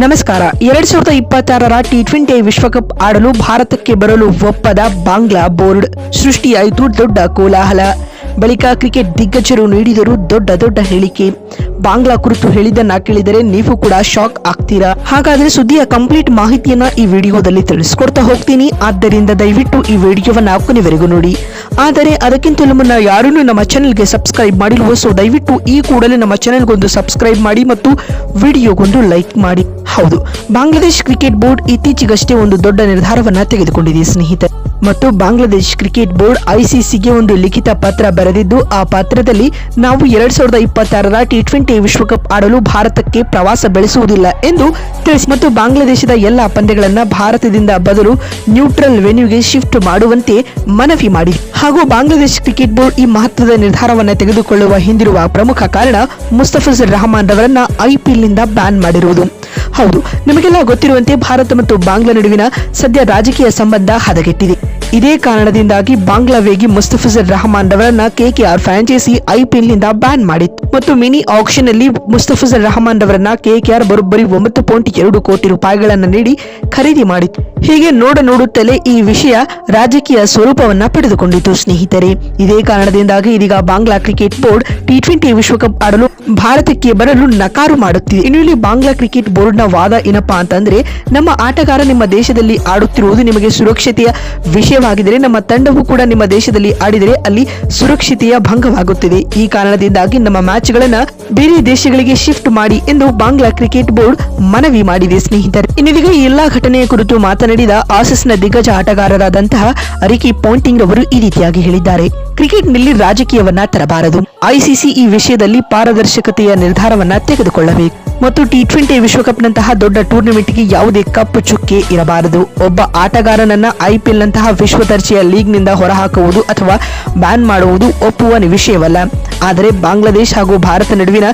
ನಮಸ್ಕಾರ. ಎರಡ್ ಸಾವಿರದ ಇಪ್ಪತ್ತಾರರ ಟಿ ಟ್ವೆಂಟಿ ವಿಶ್ವಕಪ್ ಆಡಲು ಭಾರತಕ್ಕೆ ಬರಲು ಒಪ್ಪದ ಬಾಂಗ್ಲಾ ಬೋರ್ಡ್ ಸೃಷ್ಟಿಯಾಯಿತು ದೊಡ್ಡ ಕೋಲಾಹಲ. ಬಳಿಕ ಕ್ರಿಕೆಟ್ ದಿಗ್ಗಜರು ನೀಡಿದರು ದೊಡ್ಡ ದೊಡ್ಡ ಹೇಳಿಕೆ. ಬಾಂಗ್ಲಾ ಕುರಿತು ಹೇಳಿದ್ದನ್ನ ಕೇಳಿದರೆ ನೀವು ಕೂಡ ಶಾಕ್ ಆಗ್ತೀರಾ? ಹಾಗಾದ್ರೆ ಸುದ್ದಿಯ ಕಂಪ್ಲೀಟ್ ಮಾಹಿತಿಯನ್ನ ಈ ವಿಡಿಯೋದಲ್ಲಿ ತಿಳಿಸ್ಕೊಡ್ತಾ ಹೋಗ್ತೀನಿ. ಆದ್ದರಿಂದ ದಯವಿಟ್ಟು ಈ ವಿಡಿಯೋವನ್ನ ಕೊನೆವರೆಗೂ ನೋಡಿ. ಆದರೆ ಅದಕ್ಕಿಂತ ಮುನ್ನ ಯಾರೂ ನಮ್ಮ ಚಾನೆಲ್ಗೆ ಸಬ್ಸ್ಕ್ರೈಬ್ ಮಾಡಿಲ್ವೋ, ಸೊ ದಯವಿಟ್ಟು ಈ ಕೂಡಲೇ ನಮ್ಮ ಚಾನೆಲ್ಗೊಂದು ಸಬ್ಸ್ಕ್ರೈಬ್ ಮಾಡಿ ಮತ್ತು ವಿಡಿಯೋಗೊಂದು ಲೈಕ್ ಮಾಡಿ. ಹೌದು, ಬಾಂಗ್ಲಾದೇಶ್ ಕ್ರಿಕೆಟ್ ಬೋರ್ಡ್ ಇತ್ತೀಚೆಗಷ್ಟೇ ಒಂದು ದೊಡ್ಡ ನಿರ್ಧಾರವನ್ನ ತೆಗೆದುಕೊಂಡಿದೆ, ಸ್ನೇಹಿತರೆ. ಮತ್ತು ಬಾಂಗ್ಲಾದೇಶ್ ಕ್ರಿಕೆಟ್ ಬೋರ್ಡ್ ಐಸಿಸಿಗೆ ಒಂದು ಲಿಖಿತ ಪತ್ರ ಬರೆದಿದ್ದು, ಆ ಪತ್ರದಲ್ಲಿ ನಾವು ಎರಡ್ ಸಾವಿರದ ಇಪ್ಪತ್ತಾರರ ಟಿ ಟ್ವೆಂಟಿ ವಿಶ್ವಕಪ್ ಆಡಲು ಭಾರತಕ್ಕೆ ಪ್ರವಾಸ ಬೆಳೆಸುವುದಿಲ್ಲ ಎಂದು ತಿಳಿಸಿ ಮತ್ತು ಬಾಂಗ್ಲಾದೇಶದ ಎಲ್ಲ ಪಂದ್ಯಗಳನ್ನ ಭಾರತದಿಂದ ಬದಲು ನ್ಯೂಟ್ರಲ್ ವೆನ್ಯೂಗೆ ಶಿಫ್ಟ್ ಮಾಡುವಂತೆ ಮನವಿ ಮಾಡಿ. ಹಾಗೂ ಬಾಂಗ್ಲಾದೇಶ್ ಕ್ರಿಕೆಟ್ ಬೋರ್ಡ್ ಈ ಮಹತ್ವದ ನಿರ್ಧಾರವನ್ನು ತೆಗೆದುಕೊಳ್ಳುವ ಹಿಂದಿರುವ ಪ್ರಮುಖ ಕಾರಣ ಮುಸ್ತಫಿಜುರ್ ರಹಮಾನ್ ರವರನ್ನ ಐಪಿಎಲ್ನಿಂದ ಬ್ಯಾನ್ ಮಾಡಿರುವುದು. ಹೌದು, ನಿಮಗೆಲ್ಲ ಗೊತ್ತಿರುವಂತೆ ಭಾರತ ಮತ್ತು ಬಾಂಗ್ಲಾ ನಡುವಿನ ಸದ್ಯ ರಾಜಕೀಯ ಸಂಬಂಧ ಹದಗೆಟ್ಟಿದೆ. ಇದೇ ಕಾರಣದಿಂದಾಗಿ ಬಾಂಗ್ಲಾ ವೇಗಿ ಮುಸ್ತಫಿಜರ್ ರಹಮಾನ್ ರವರನ್ನ ಕೆಕೆಆರ್ ಫ್ರಾಂಚೈಸಿ ಐಪಿಎಲ್ನಿಂದ ಬ್ಯಾನ್ ಮಾಡಿತ್ತು. ಮತ್ತು ಮಿನಿ ಆಕ್ಷನ್ ಅಲ್ಲಿ ಮುಸ್ತಫಿಜರ್ ರಹಮಾನ್ ರವರನ್ನ ಕೆಕೆಆರ್ ಬರೋಬ್ಬರಿ ಒಂಬತ್ತು ಪಾಯಿಂಟ್ ಎರಡು ಕೋಟಿ ರೂಪಾಯಿಗಳನ್ನು ನೀಡಿ ಖರೀದಿ ಮಾಡಿತ್ತು. ಹೀಗೆ ನೋಡ ನೋಡುತ್ತಲೇ ಈ ವಿಷಯ ರಾಜಕೀಯ ಸ್ವರೂಪವನ್ನ ಪಡೆದುಕೊಂಡಿತು ಸ್ನೇಹಿತರೆ. ಇದೇ ಕಾರಣದಿಂದಾಗಿ ಇದೀಗ Bangla cricket board T twenty ವಿಶ್ವಕಪ್ ಆಡಲು ಭಾರತಕ್ಕೆ ಬರಲು ನಕಾರು ಮಾಡುತ್ತಿದೆ. ಇನ್ನು ಇಲ್ಲಿ ಬಾಂಗ್ಲಾ ಕ್ರಿಕೆಟ್ ಬೋರ್ಡ್ನ ವಾದ ಏನಪ್ಪಾ ಅಂತಂದ್ರೆ, ನಮ್ಮ ಆಟಗಾರ ನಿಮ್ಮ ದೇಶದಲ್ಲಿ ಆಡುತ್ತಿರುವುದು ನಿಮಗೆ ಸುರಕ್ಷತೆಯ ವಿಷಯವಾಗಿದ್ದರೆ ನಮ್ಮ ತಂಡವು ಕೂಡ ನಿಮ್ಮ ದೇಶದಲ್ಲಿ ಆಡಿದರೆ ಅಲ್ಲಿ ಸುರಕ್ಷತೆಯ ಭಂಗವಾಗುತ್ತಿದೆ. ಈ ಕಾರಣದಿಂದಾಗಿ ನಮ್ಮ ಮ್ಯಾಚ್ಗಳನ್ನ ಬೇರೆ ದೇಶಗಳಿಗೆ ಶಿಫ್ಟ್ ಮಾಡಿ ಎಂದು ಬಾಂಗ್ಲಾ ಕ್ರಿಕೆಟ್ ಬೋರ್ಡ್ ಮನವಿ ಮಾಡಿದೆ ಸ್ನೇಹಿತರೆ. ಇನ್ನಿಗೆ ಈ ಎಲ್ಲಾ ಘಟನೆಯ ಕುರಿತು ಮಾತನಾಡಿದ ಆಸೀಸ್ನ ದಿಗ್ಗಜ ಆಟಗಾರರಾದಂತಹ ಅರಿಕಿ ಪಾಂಟಿಂಗ್ ಅವರು ಈ ರೀತಿಯಾಗಿ ಹೇಳಿದ್ದಾರೆ. ಕ್ರಿಕೆಟ್ನಲ್ಲಿ ರಾಜಕೀಯವನ್ನ ತರಬಾರದು. ಐಸಿಸಿ ಈ ವಿಷಯದಲ್ಲಿ ಪಾರದರ್ಶಕತೆಯ ನಿರ್ಧಾರವನ್ನ ತೆಗೆದುಕೊಳ್ಳಬೇಕು. ಮತ್ತು ಟಿ ಟ್ವೆಂಟಿ ವಿಶ್ವಕಪ್ನಂತಹ ದೊಡ್ಡ ಟೂರ್ನಮೆಂಟ್ಗೆ ಯಾವುದೇ ಕಪ್ಪು ಚುಕ್ಕೆ ಇರಬಾರದು. ಒಬ್ಬ ಆಟಗಾರನನ್ನ ಐಪಿಎಲ್ ನಂತಹ ವಿಶ್ವ ದರ್ಜೆಯ ಲೀಗ್ನಿಂದ ಹೊರಹಾಕುವುದು ಅಥವಾ ಬ್ಯಾನ್ ಮಾಡುವುದು ಒಪ್ಪುವ ವಿಷಯವಲ್ಲ. ಆದರೆ ಬಾಂಗ್ಲಾದೇಶ ಹಾಗೂ ಭಾರತ ನಡುವಿನ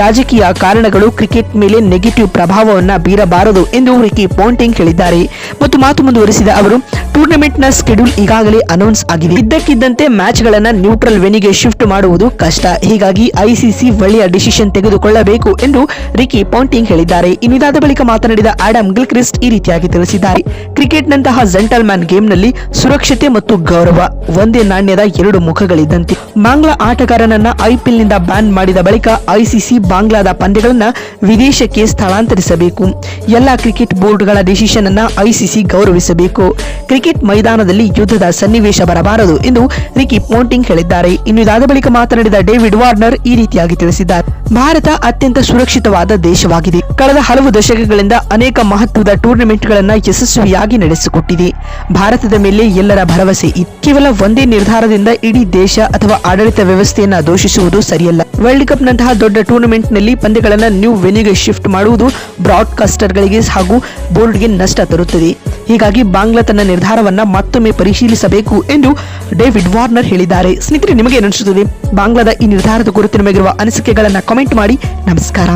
ರಾಜಕೀಯ ಕಾರಣಗಳು ಕ್ರಿಕೆಟ್ ಮೇಲೆ ನೆಗೆಟಿವ್ ಪ್ರಭಾವವನ್ನು ಬೀರಬಾರದು ಎಂದು ರಿಕಿ ಪೋಂಟಿಂಗ್ ಹೇಳಿದ್ದಾರೆ. ಮತ್ತು ಮಾತು ಮುಂದುವರಿಸಿದ ಅವರು, ಟೂರ್ನಮೆಂಟ್ನ ಸ್ಕೆಡ್ಯೂಲ್ ಈಗಾಗಲೇ ಅನೌನ್ಸ್ ಆಗಿದೆ. ಇದ್ದಕ್ಕಿದ್ದಂತೆ ಮ್ಯಾಚ್ಗಳನ್ನು ನ್ಯೂಟ್ರಲ್ ವೆನಿಗೆ ಶಿಫ್ಟ್ ಮಾಡುವುದು ಕಷ್ಟ. ಹೀಗಾಗಿ ಐಸಿಸಿ ಒಳ್ಳೆಯ ಡಿಸಿಷನ್ ತೆಗೆದುಕೊಳ್ಳಬೇಕು ಎಂದು ರಿಕಿ ಪೌಂಟಿಂಗ್ ಹೇಳಿದ್ದಾರೆ. ಇನ್ನಿದಾದ ಬಳಿಕ ಮಾತನಾಡಿದ ಆಡಮ್ ಗಿಲ್ಕ್ರಿಸ್ಟ್ ಈ ರೀತಿಯಾಗಿ ತಿಳಿಸಿದ್ದಾರೆ. ಕ್ರಿಕೆಟ್ನಂತಹ ಜೆಂಟಲ್ ಮ್ಯಾನ್ ಗೇಮ್ನಲ್ಲಿ ಸುರಕ್ಷತೆ ಮತ್ತು ಗೌರವ, ಒಂದೇ ನಾಣ್ಯದ ಎರಡು ಮುಖಗಳಿದ್ದಂತೆ. ಬಾಂಗ್ಲಾ ಆಟಗಾರನನ್ನ ಐಪಿಎಲ್ನಿಂದ ಬ್ಯಾನ್ ಮಾಡಿದ ಬಳಿಕ ಐಸಿಸಿ ಬಾಂಗ್ಲಾದ ಪಂದ್ಯಗಳನ್ನು ವಿದೇಶಕ್ಕೆ ಸ್ಥಳಾಂತರಿಸಬೇಕು. ಎಲ್ಲಾ ಕ್ರಿಕೆಟ್ ಬೋರ್ಡ್ಗಳ ಡಿಸಿಷನ್ ಅನ್ನು ಐಸಿಸಿ ಗೌರವಿಸಬೇಕು. ಕ್ರಿಕೆಟ್ ಮೈದಾನದಲ್ಲಿ ಯುದ್ಧದ ಸನ್ನಿವೇಶ ಬರಬಾರದು ಎಂದು ರಿಕಿ ಪೋಂಟಿಂಗ್ ಹೇಳಿದ್ದಾರೆ. ಇನ್ನು ಇದಾದ ಬಳಿಕ ಮಾತನಾಡಿದ ಡೇವಿಡ್ ವಾರ್ನರ್ ಈ ರೀತಿಯಾಗಿ ತಿಳಿಸಿದ್ದಾರೆ. ಭಾರತ ಅತ್ಯಂತ ಸುರಕ್ಷಿತವಾದ ದೇಶವಾಗಿದೆ. ಕಳೆದ ಹಲವು ದಶಕಗಳಿಂದ ಅನೇಕ ಮಹತ್ವದ ಟೂರ್ನಮೆಂಟ್ಗಳನ್ನು ಯಶಸ್ವಿಯಾಗಿ ನಡೆಸಿಕೊಟ್ಟಿದೆ. ಭಾರತದ ಮೇಲೆ ಎಲ್ಲರ ಭರವಸೆ ಇತ್ತು ಕೇವಲ ಒಂದೇ ನಿರ್ಧಾರದಿಂದ ಇಡೀ ದೇಶ ಅಥವಾ ಆಡಳಿತ ವ್ಯವಸ್ಥೆಯನ್ನ ದೋಷಿಸುವುದು ಸರಿಯಲ್ಲ. ವರ್ಲ್ಡ್ ಕಪ್ ನಂತಹ ದೊಡ್ಡ ಟೂರ್ನಮೆಂಟ್ನಲ್ಲಿ ಪಂದ್ಯಗಳನ್ನ ನ್ಯೂ ವೆನ್ಯೂಗೆ ಶಿಫ್ಟ್ ಮಾಡುವುದು ಬ್ರಾಡ್ಕಾಸ್ಟರ್ಗಳಿಗೆ ಹಾಗೂ ಬೋರ್ಡ್ಗೆ ನಷ್ಟ ತರುತ್ತದೆ. ಹೀಗಾಗಿ ಬಾಂಗ್ಲಾ ತನ್ನ ನಿರ್ಧಾರವನ್ನ ಮತ್ತೊಮ್ಮೆ ಪರಿಶೀಲಿಸಬೇಕು ಎಂದು ಡೇವಿಡ್ ವಾರ್ನರ್ ಹೇಳಿದ್ದಾರೆ. ಸ್ನೇಹಿತರೆ, ನಿಮಗೆ ಅನಿಸುತ್ತದೆ? ಬಾಂಗ್ಲಾದ ಈ ನಿರ್ಧಾರದ ಕುರಿತು ನಿಮಗಿರುವ ಅನಿಸಿಕೆಗಳನ್ನ ಕಾಮೆಂಟ್ ಮಾಡಿ. ನಮಸ್ಕಾರ.